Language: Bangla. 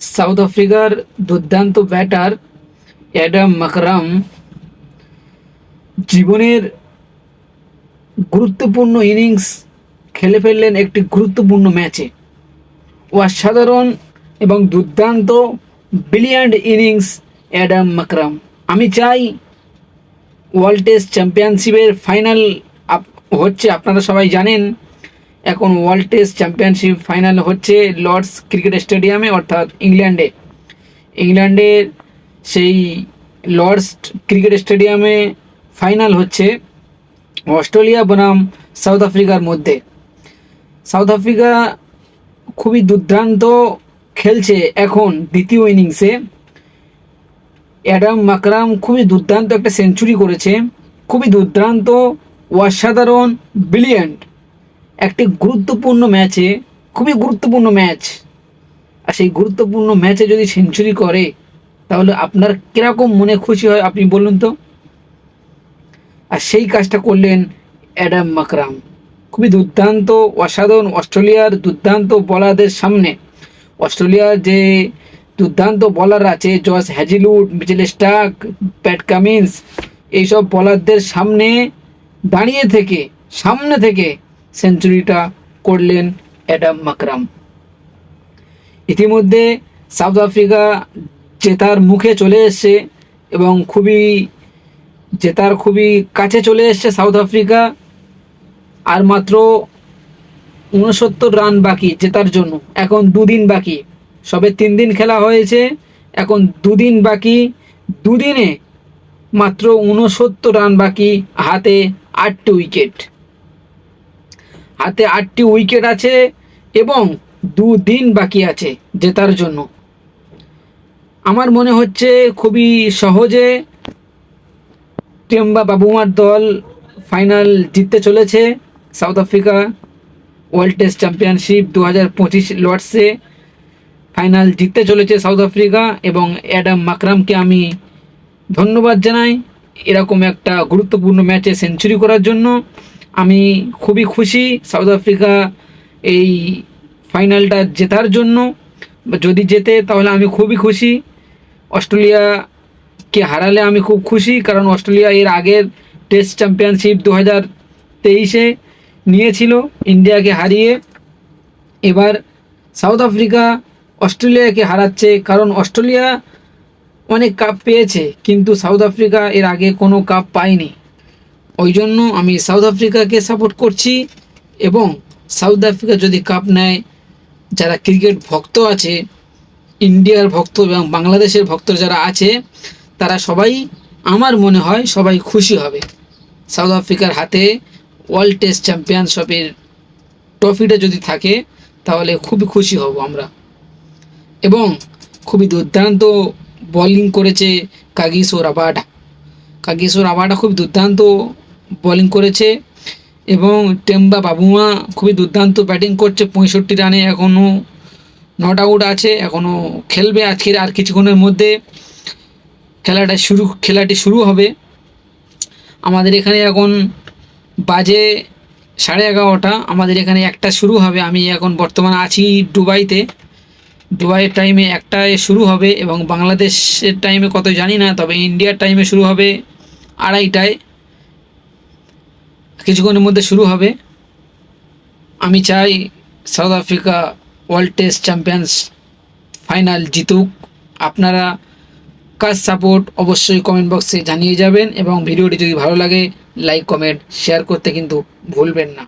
সাউথ আফ্রিকার দুর্দান্ত ব্যাটার অ্যাডাম মাকরাম জীবনের গুরুত্বপূর্ণ ইনিংস খেলে ফেললেন একটি গুরুত্বপূর্ণ ম্যাচে। অসাধারণ এবং দুর্দান্ত ব্রিলিয়ান্ট ইনিংস অ্যাডাম মাকরাম। আমি চাই ওয়ার্ল্ড টেস্ট চ্যাম্পিয়নশিপের ফাইনাল হচ্ছে, আপনারা সবাই জানেন এখন ওয়ার্ল্ড টেস্ট চ্যাম্পিয়নশিপ ফাইনাল হচ্ছে লর্ডস ক্রিকেট স্টেডিয়ামে অর্থাৎ ইংল্যান্ডে ইংল্যান্ডের সেই লর্ডস ক্রিকেট স্টেডিয়ামে ফাইনাল হচ্ছে অস্ট্রেলিয়া বনাম সাউথ আফ্রিকার মধ্যে। সাউথ আফ্রিকা খুবই দুর্দান্ত খেলছে এখন দ্বিতীয় ইনিংসে অ্যাডাম মাকরাম খুবই দুর্দান্ত একটা সেঞ্চুরি করেছে। খুবই দুর্দান্ত, অসাধারণ ব্রিলিয়ান্ট একটি গুরুত্বপূর্ণ ম্যাচে, খুবই গুরুত্বপূর্ণ ম্যাচ। আর সেই গুরুত্বপূর্ণ ম্যাচে যদি সেঞ্চুরি করে, তাহলে আপনার কীরকম মনে খুশি হয় আপনি বলুন তো? আর সেই কাজটা করলেন অ্যাডাম মাকরাম। খুবই দুর্দান্ত, অসাধারণ অস্ট্রেলিয়ার দুর্দান্ত বলারদের সামনে। অস্ট্রেলিয়ার যে দুর্দান্ত বলার আছে Josh Hazlewood Mitchell Starc Pat Cummins, এইসব বলারদের সামনে, দাঁড়িয়ে থেকে, সামনে থেকে সেঞ্চুরিটা করলেন অ্যাডাম মাকরাম। ইতিমধ্যে সাউথ আফ্রিকা জেতার মুখে চলে এসছে এবং খুবই, জেতার খুবই কাছে চলে এসছে সাউথ আফ্রিকা। আর মাত্র উনসত্তর রান বাকি জেতার জন্য। এখন দুদিন বাকি। সবে তিন দিন খেলা হয়েছে। এখন দুদিন বাকি। দুদিনে মাত্র উনসত্তর রান বাকি, হাতে আটটি উইকেট। হাতে আটটি উইকেট আছে এবং দুদিন বাকি আছে জেতার জন্য। আমার মনে হচ্ছে খুবই সহজে টেম্বা বাবুমার দল ফাইনাল জিততে চলেছে। South Africa World Test Championship দু হাজার পঁচিশ লর্ডসে ফাইনাল জিততে চলেছে সাউথ আফ্রিকা এবং অ্যাডাম মাকরামকে আমি ধন্যবাদ জানাই। এরকম একটা গুরুত্বপূর্ণ ম্যাচে সেঞ্চুরি করার জন্য আমি খুবই খুশি সাউথ আফ্রিকা এই ফাইনালটা জেতার জন্য। যদি জেতে তাহলে আমি খুবই খুশি। অস্ট্রেলিয়াকে হারালে আমি খুব খুশি কারণ অস্ট্রেলিয়া এর আগের টেস্ট চ্যাম্পিয়নশিপ দু হাজার তেইশে নিয়েছিল ইন্ডিয়াকে হারিয়ে। এবার সাউথ আফ্রিকা অস্ট্রেলিয়াকে হারাচ্ছে কারণ অস্ট্রেলিয়া অনেক কাপ পেয়েছে, কিন্তু সাউথ আফ্রিকা এর আগে কোনো কাপ পায়নি। ওই জন্য আমি সাউথ আফ্রিকাকে সাপোর্ট করছি এবং সাউথ আফ্রিকা যদি কাপ নেয়, যারা ক্রিকেট ভক্ত আছে, ইন্ডিয়ার ভক্ত এবং বাংলাদেশের ভক্ত যারা আছে, তারা সবাই, আমার মনে হয় সবাই খুশি হবে। সাউথ আফ্রিকার হাতে ওয়ার্ল্ড টেস্ট চ্যাম্পিয়নশিপের ট্রফিটা যদি থাকে, তাহলে খুবই খুশি হব আমরা। এবং খুবই দুর্দান্ত বোলিং করেছে কাগিসো রাবাডা। কাগিসো রাবাডা খুব দুর্দান্ত বোলিং করেছে এবং টেম্বা বাবুমা খুবই দুর্দান্ত ব্যাটিং করছে, পঁয়ষট্টি রানে এখনও নট আউট আছে এখনও খেলবে আজকের আর কিছুক্ষণের মধ্যে। খেলাটা শুরু, খেলাটি শুরু হবে। আমাদের এখানে এখন বাজে সাড়ে এগারোটা, আমাদের এখানে একটা শুরু হবে, আমি এখন বর্তমানে আছি দুবাইতে। দুবাইয়ের টাইমে একটায় শুরু হবে এবং বাংলাদেশের টাইমে কত জানি না, তবে ইন্ডিয়ার টাইমে শুরু হবে আড়াইটায়। কিছুক্ষণের মধ্যে শুরু হবে। আমি চাই South Africa World Test Champions final জিতুক। আপনারা কাজ সাপোর্ট অবশ্যই কমেন্ট বক্সে জানিয়ে যাবেন এবং ভিডিওটি যদি ভালো লাগে, লাইক, কমেন্ট, শেয়ার করতে কিন্তু ভুলবেন না।